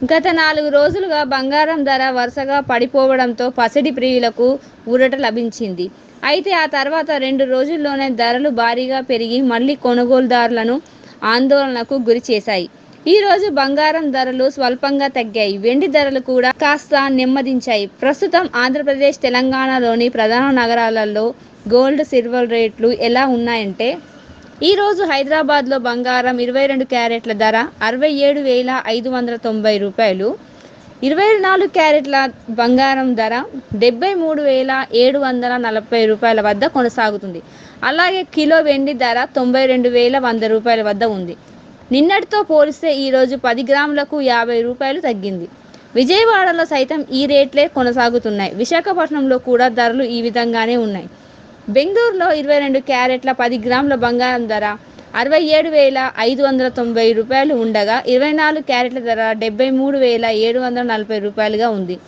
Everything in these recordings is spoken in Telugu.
గత నాలుగు రోజులుగా బంగారం ధర వరుసగా పడిపోవడంతో పసిడి ప్రియులకు ఊరట లభించింది. అయితే ఆ తర్వాత రెండు రోజుల్లోనే ధరలు భారీగా పెరిగి మళ్ళీ కొనుగోలుదారులను ఆందోళనకు గురి చేశాయి. ఈ రోజు బంగారం ధరలు స్వల్పంగా తగ్గాయి. వెండి ధరలు కూడా కాస్త నెమ్మదించాయి. ప్రస్తుతం ఆంధ్రప్రదేశ్ తెలంగాణలోని ప్రధాన నగరాలలో గోల్డ్ సిల్వర్ రేట్లు ఎలా ఉన్నాయంటే ఈ రోజు హైదరాబాద్లో బంగారం ఇరవై రెండు క్యారెట్ల ధర అరవై ఏడు వేల ఐదు వందల తొంభై రూపాయలు. ఇరవై నాలుగు క్యారెట్ల బంగారం ధర డెబ్బై మూడు వేల ఏడు వందల నలభై రూపాయల వద్ద కొనసాగుతుంది. అలాగే కిలో వెండి ధర తొంభై రెండు వేల వంద రూపాయల వద్ద ఉంది. నిన్నటితో పోలిస్తే ఈరోజు పది గ్రాములకు యాభై రూపాయలు తగ్గింది. విజయవాడలో సైతం ఈ రేట్లే కొనసాగుతున్నాయి. విశాఖపట్నంలో కూడా ధరలు ఈ విధంగానే ఉన్నాయి. బెంగళూరులో ఇరవై రెండు క్యారెట్ల పది గ్రాముల బంగారం ధర అరవై ఏడు వేల ఐదు వందల తొంభై రూపాయలు ఉండగా ఇరవై నాలుగు క్యారెట్ల ధర డెబ్బై మూడు వేల ఏడు వందల నలభై రూపాయలుగా ఉంది.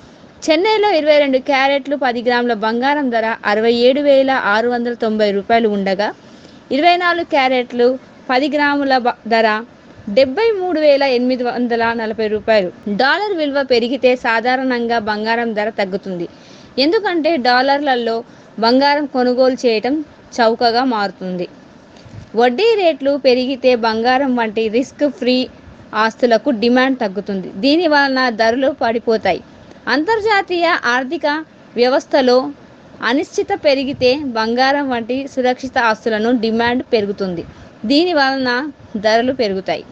చెన్నైలో ఇరవై రెండు క్యారెట్లు పది గ్రాముల బంగారం ధర అరవై ఏడు వేల ఆరు వందల తొంభై రూపాయలు ఉండగా ఇరవై నాలుగు క్యారెట్లు పది గ్రాముల బ- ధర డెబ్బై మూడు వేల ఎనిమిది వందల నలభై రూపాయలు. డాలర్ విలువ పెరిగితే సాధారణంగా బంగారం ధర తగ్గుతుంది. ఎందుకంటే డాలర్లలో బంగారం కొనుగోలు చేయటం చౌకగా మారుతుంది. వడ్డీ రేట్లు పెరిగితే బంగారం వంటి రిస్క్ ఫ్రీ ఆస్తులకు డిమాండ్ తగ్గుతుంది. దీని వలన ధరలు పడిపోతాయి. అంతర్జాతీయ ఆర్థిక వ్యవస్థలో అనిశ్చిత పెరిగితే బంగారం వంటి సురక్షిత ఆస్తులను డిమాండ్ పెరుగుతుంది. దీని వలన ధరలు పెరుగుతాయి.